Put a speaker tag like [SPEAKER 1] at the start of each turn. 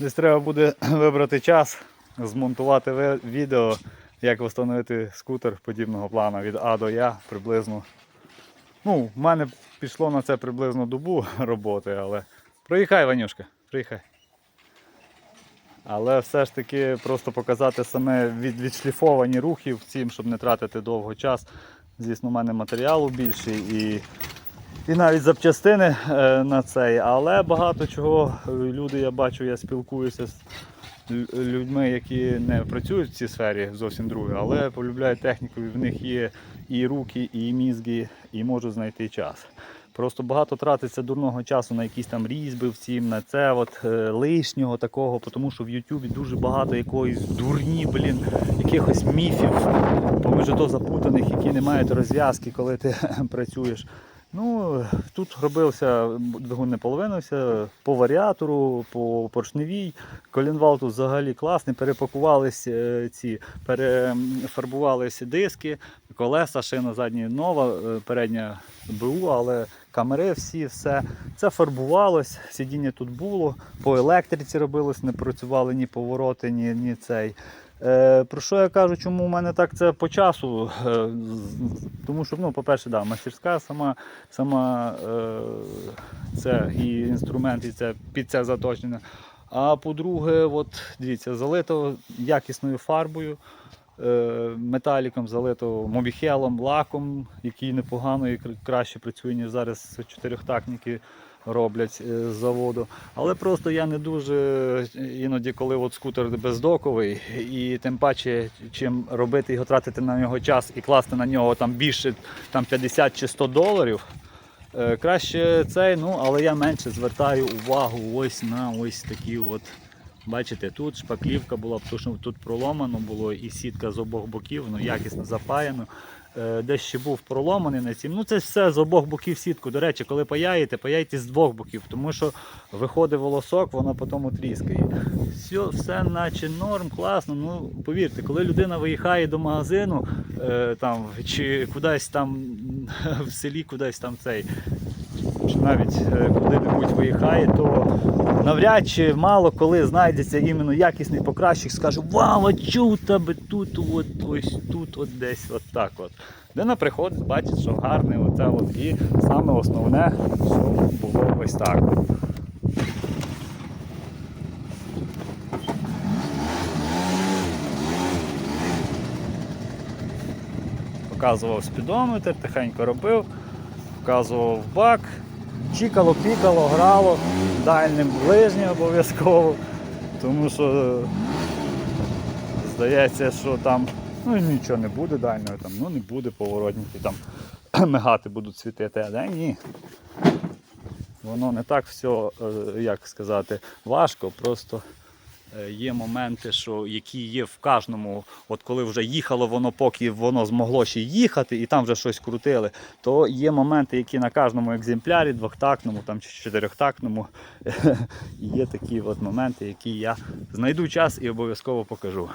[SPEAKER 1] Десь треба буде вибрати час, змонтувати відео, як встановити скутер подібного плану від А до Я приблизно. Ну, в мене пішло на це приблизно добу роботи, але. Проїхай, Ванюшка, приїхай. Але все ж таки просто показати саме від, відшліфовані рухи в цім, щоб не тратити довго час. Звісно, в мене матеріалу більше і, і навіть запчастини е, на цей. Але багато чого е, люди, я бачу, я спілкуюся з людьми, які не працюють в цій сфері, зовсім друге, але полюбляють техніку, і в них є і руки, і мізки, і можуть знайти час. Просто багато тратиться дурного часу на якісь там різьби в цім, на це от, е, лишнього такого, тому що в Ютубі дуже багато якоїсь дурні, блін, якихось міфів, поміж то запутаних, які не мають розв'язки, коли ти працюєш. Ну, тут робився двигун не половинився, по варіатору, по поршневій. Колінвал тут взагалі класний, перепакувались е, ці, перефарбувалися диски, колеса, шина задня нова, е, передня БУ, але камери всі, все. Це фарбувалось, сидіння тут було, по електриці робилось, не працювали ні повороти, ні, ні цей. Е, про що я кажу, чому в мене так це по часу? Е, тому що, ну, по-перше, да, мастерська сама, сама е, це і інструмент, і це під це заточення. А по-друге, от, дивіться, залито якісною фарбою, металіком, залито мобіхелом, лаком, який непогано і краще працює, ніж зараз чотирьохтактники роблять е, з заводу. Але просто я не дуже іноді, коли от скутер бездоковий, і тим паче, чим робити його, тратити на нього час і класти на нього там більше там, 50 чи 100 доларів. Е, Краще цей, ну, але я менше звертаю увагу ось на ось такі от. Бачите, тут шпаклівка була, тому що тут проломано було і сітка з обох боків, ну якісно запаяно. Е, Десь ще був проломаний на цім. Ну це все з обох боків сітку. До речі, коли паяєте, паяйте з двох боків, тому що виходить волосок, воно потім тріскає. Все, все наче норм, класно. Ну повірте, коли людина виїхає до магазину е, там, чи кудись там в селі, кудись там цей, чи навіть е, куди-небудь виїхає, то навряд чи мало коли знайдеться іменно якісний покращик, скаже, вау, а у тебе тут, от, ось тут, от десь, от так от. Людина приходить, бачить, що гарне, оце от, і саме основне, що було ось так. Показував спідометр, тихенько робив, показував бак, чікало, пікало, грало, дальним ближнім обов'язково. Тому що здається, що там ну, нічого не буде дальнього, там, ну не буде поворотники, там мигати будуть світити, але ні. Воно не так все, е, як сказати, важко, просто е, є моменти, що які є в кожному, от коли вже їхало воно, поки воно змогло ще їхати, і там вже щось крутили, то є моменти, які на кожному екземплярі, двохтактному там, чи чотирьохтактному, є такі от моменти, які я знайду час і обов'язково покажу.